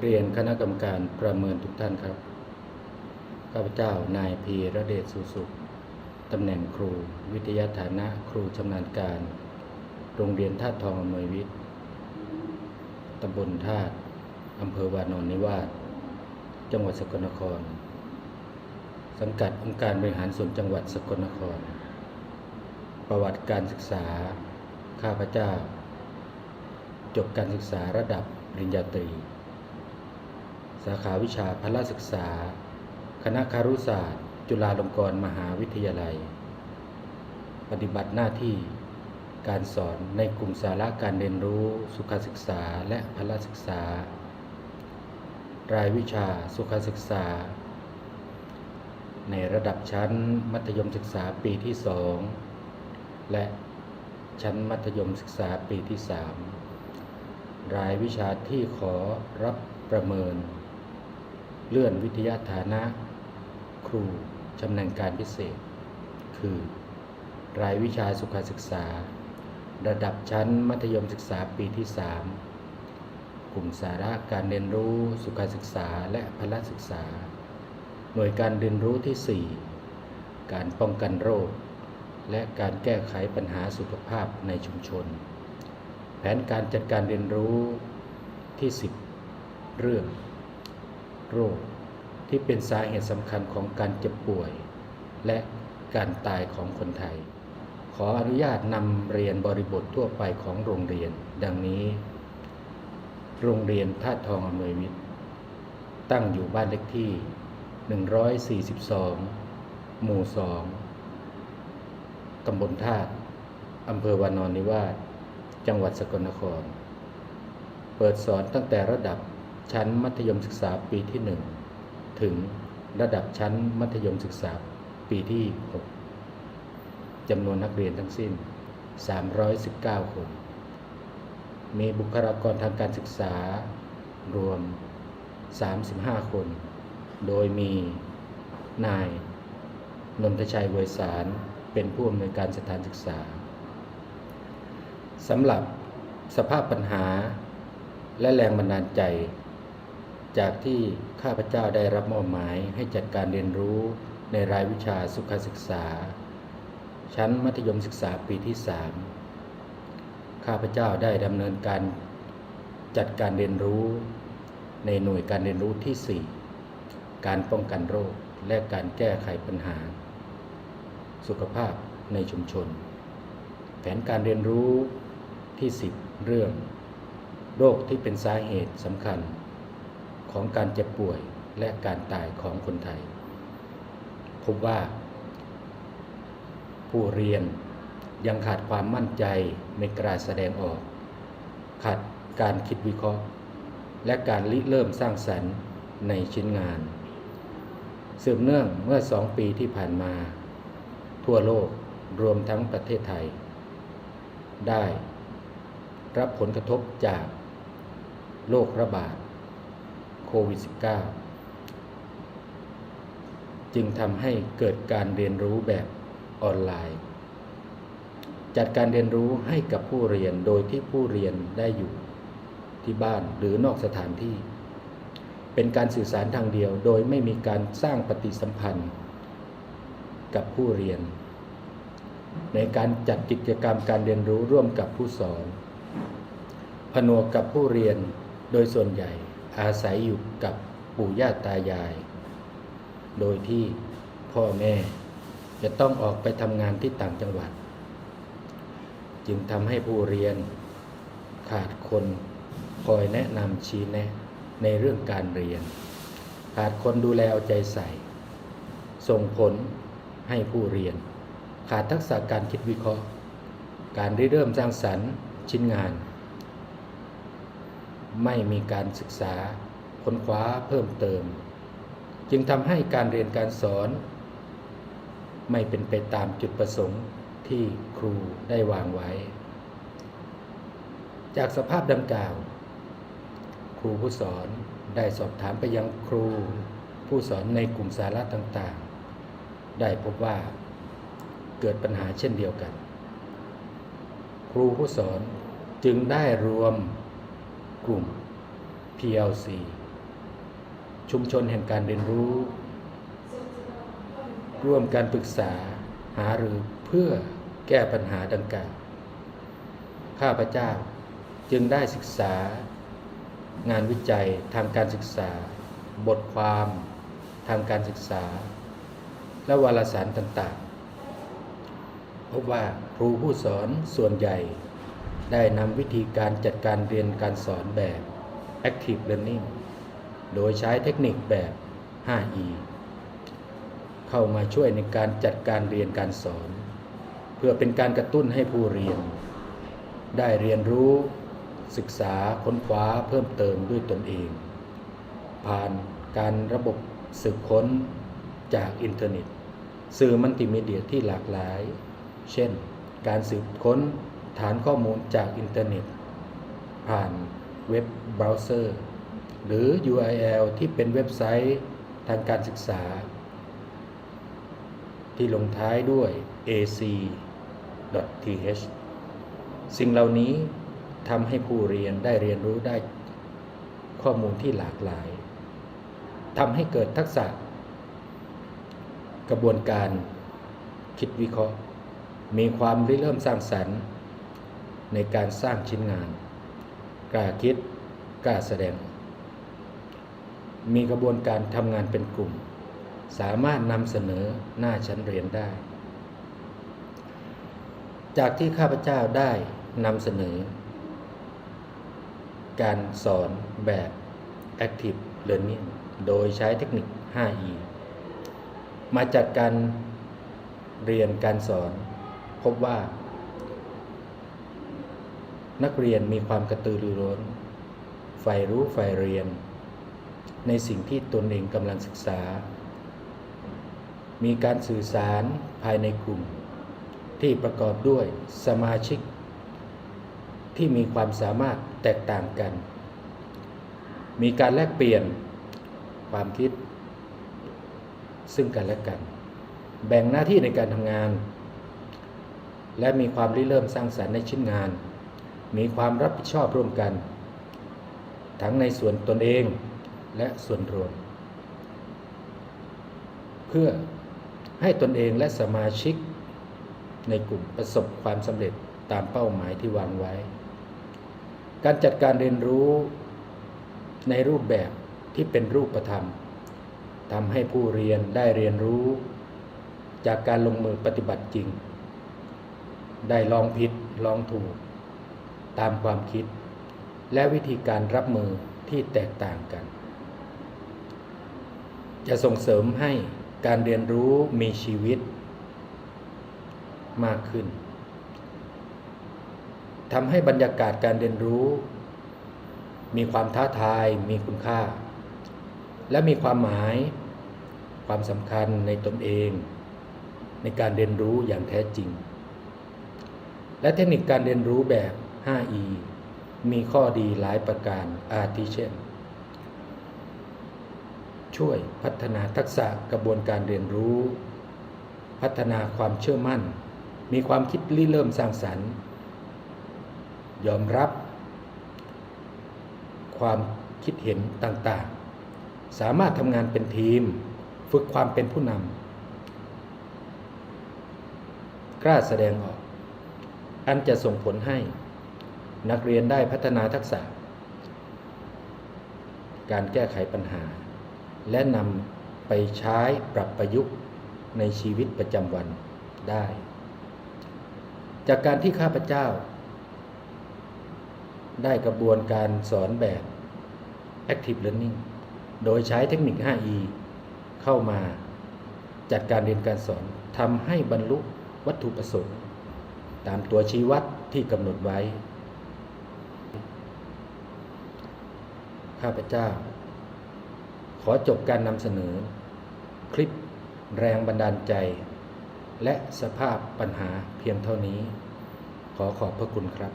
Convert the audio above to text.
เรียนคณะกรรมการประเมินทุกท่านครับ ข้าพเจ้านายพีระเดชสุสุขตำแหน่งครู วิทยาฐานะครูชำนาญการ โรงเรียนท่าตุทองอำนวยวิทย์ตำบลท่าตุอำเภอวานอนนิวาสจังหวัดสกลนคร สังกัดองค์การบริหารส่วนจังหวัดสกลนคร ประวัติการศึกษา ข้าพเจ้า จบการศึกษาระดับปริญญาตรี สาขาวิชาพละศึกษา คณะคารุศาสตร์ จุฬาลงกรณ์มหาวิทยาลัย ปฏิบัติหน้าที่การสอนในกลุ่มสาระการเรียนรู้สุขศึกษาและพละศึกษา รายวิชาสุขศึกษา ในระดับชั้นมัธยมศึกษาปีที่ 2 และชั้นมัธยมศึกษาปีที่ 3 รายวิชาที่ขอรับประเมิน เลื่อนวิทยาฐานะ ครูชำนาญการพิเศษ คือ รายวิชาสุขศึกษา ระดับชั้นมัธยมศึกษาปีที่ 3 กลุ่มสาระการเรียนรู้สุขศึกษาและพละศึกษา หน่วยการเรียนรู้ที่ 4 การป้องกันโรค และการแก้ไขปัญหาสุขภาพในชุมชน แผนการจัดการเรียนรู้ที่ 10 เรื่อง โรค ที่เป็นสาเหตุสำคัญของการเจ็บป่วย และการตายของคนไทย ขออนุญาตนำเรียนบริบททั่วไปของโรงเรียน ดังนี้ โรงเรียนท่าตุทองอำนวยวิทย์ ตั้งอยู่บ้านเลขที่ 142 หมู่ 2 ตำบลธาตุอำเภอวานอนนิวาสจังหวัดสกลนคร เปิดสอนตั้งแต่ระดับ ชั้นมัธยมศึกษาปีที่ 1 ถึงระดับชั้นมัธยมศึกษาปีที่ 6จำนวนนักเรียนทั้งสิ้น 319 คน มีบุคลากรทางการศึกษารวม 35 คน โดยมีนายนนทชัยเวยสารเป็นผู้อำนวยการสถานศึกษาสำหรับสภาพปัญหาและแรงบันดาลใจ จากที่ข้าพเจ้าได้รับมอบหมายให้จัดการเรียนรู้ในรายวิชาสุขศึกษา ชั้นมัธยมศึกษาปีที่ 3 ข้าพเจ้าได้ดำเนินการจัดการเรียนรู้ในหน่วยการเรียนรู้ที่ 4 การป้องกันโรคและการแก้ไขปัญหา สุขภาพในชุมชน แผนการเรียนรู้ที่ 10 เรื่อง โรคที่เป็นสาเหตุสำคัญ ของการเจ็บป่วยและการตายของคนไทย พบว่า ผู้เรียนยังขาดความมั่นใจในกล้ารแสดงออก ขาดการคิดวิเคราะห์ และการริเริ่มสร้างสรรค์ในชิ้นงาน สืบเนื่องเมื่อสองปีที่ผ่านมา ทั่วโลกรวมทั้งประเทศไทย ได้ รับผลกระทบจากโรคระบาด โควิด -19 จึงทำให้เกิดการเรียนรู้แบบออนไลน์ จัดการเรียนรู้ให้กับผู้เรียนโดยที่ผู้เรียนได้อยู่ที่บ้านหรือนอกสถานที่ เป็นการสื่อสารทางเดียวโดยไม่มีการสร้างปฏิสัมพันธ์ กับผู้เรียน ในการจัดกิจกรรมการเรียนรู้ร่วมกับผู้สอน ผนวกกับผู้เรียนโดยส่วนใหญ่ อาศัยอยู่กับปู่ย่าตายาย โดยที่พ่อแม่จะต้องออกไปทำงานที่ต่างจังหวัด จึงทำให้ผู้เรียนขาดคนคอยแนะนำชี้แนะในเรื่องการเรียน ขาดคนดูแลเอาใจใส่ ส่งผลให้ผู้เรียน ขาดทักษะการคิดวิเคราะห์ การริเริ่มสร้างสรรค์ชิ้นงาน ไม่มีการศึกษาค้นคว้าเพิ่มเติม จึงทำให้การเรียนการสอน ไม่เป็นไปตามจุดประสงค์ที่ครูได้วางไว้ จากสภาพดังกล่าว ครูผู้สอนได้สอบถามไปยังครู ผู้สอนในกลุ่มสาระต่างๆ ได้พบว่าเกิดปัญหาเช่นเดียวกัน ครูผู้สอนจึงได้รวม กลุ่ม PLC ชุมชนแห่งการเรียนรู้ ร่วมการปรึกษาหารือเพื่อแก้ปัญหาดังกล่าว ข้าพเจ้าจึงได้ศึกษา งานวิจัยทางการศึกษา บทความทางการศึกษา และวารสารต่างๆ พบว่าครูผู้สอนส่วนใหญ่ ได้นำวิธีการจัดการเรียนการสอนแบบ Active Learning โดยใช้เทคนิคแบบ 5E เข้ามาช่วยในการจัดการเรียนการสอน เพื่อเป็นการกระตุ้นให้ผู้เรียน ได้เรียนรู้ศึกษาค้นคว้าเพิ่มเติมด้วยตนเอง ผ่านการระบบสืบค้นจากอินเทอร์เน็ต สื่อมัลติมีเดียที่หลากหลาย เช่น การสืบค้น ฐานข้อมูลจากอินเทอร์เน็ต ผ่านเว็บเบราว์เซอร์ หรือ URL ที่เป็นเว็บไซต์ทางการศึกษา ที่ลงท้ายด้วย ac.th สิ่งเหล่านี้ทำให้ผู้เรียนได้เรียนรู้ได้ข้อมูลที่หลากหลายทำให้เกิดทักษะ กระบวนการคิดวิเคราะห์ มีความริเริ่มสร้างสรรค์ ในการสร้างชิ้นงาน กล้าคิดกล้าแสดง มีกระบวนการทำงานเป็นกลุ่ม สามารถนำเสนอหน้าชั้นเรียนได้ จากที่ข้าพเจ้าได้นำเสนอ การสอนแบบ Active Learning โดยใช้เทคนิค 5E มาจัดการเรียนการสอน พบว่า นักเรียนมีความกระตือรือร้นใฝ่รู้ใฝ่เรียน ในสิ่งที่ตนเองกำลังศึกษา มีการสื่อสารภายในกลุ่ม ที่ประกอบด้วยสมาชิก ที่มีความสามารถแตกต่างกัน มีการแลกเปลี่ยนความคิด ซึ่งกันและกัน แบ่งหน้าที่ในการทำงาน และมีความริเริ่มสร้างสรรค์ในชิ้นงาน มีความรับผิดชอบร่วมกัน ทั้งในส่วนตนเองและส่วนรวม เพื่อให้ตนเองและสมาชิกในกลุ่มประสบความสำเร็จตามเป้าหมายที่วางไว้ การจัดการเรียนรู้ในรูปแบบที่เป็นรูปธรรมทำให้ผู้เรียนได้เรียนรู้ จากการลงมือปฏิบัติจริง ได้ลองผิดลองถูก ตามความคิด และวิธีการรับมือที่แตกต่างกัน จะส่งเสริมให้การเรียนรู้มีชีวิตมากขึ้นทำให้บรรยากาศการเรียนรู้ มีความท้าทาย มีคุณค่า และมีความหมาย ความสำคัญในตนเอง ในการเรียนรู้อย่างแท้จริง และเทคนิคการเรียนรู้แบบ 5E มีข้อดีหลายประการอาทิเช่น ช่วยพัฒนาทักษะกระบวนการเรียนรู้ พัฒนาความเชื่อมั่น มีความคิดริเริ่มสร้างสรรค์ ยอมรับ ความคิดเห็นต่างๆ สามารถทำงานเป็นทีม ฝึกความเป็นผู้นำกล้าแสดงออก อันจะส่งผลให้ นักเรียนได้พัฒนาทักษะ การแก้ไขปัญหา และนำไปใช้ปรับประยุกต์ในชีวิตประจำวันได้ จากการที่ข้าพเจ้า ได้กระบวนการสอนแบบ Active Learning โดยใช้เทคนิค 5E เข้ามาจัดการเรียนการสอนทำให้บรรลุวัตถุประสงค์ ตามตัวชี้วัดที่กำหนดไว้ ข้าพเจ้า ขอจบการนำเสนอ คลิปแรงบันดาลใจ และสภาพปัญหาเพียงเท่านี้ ขอขอบพระคุณครับ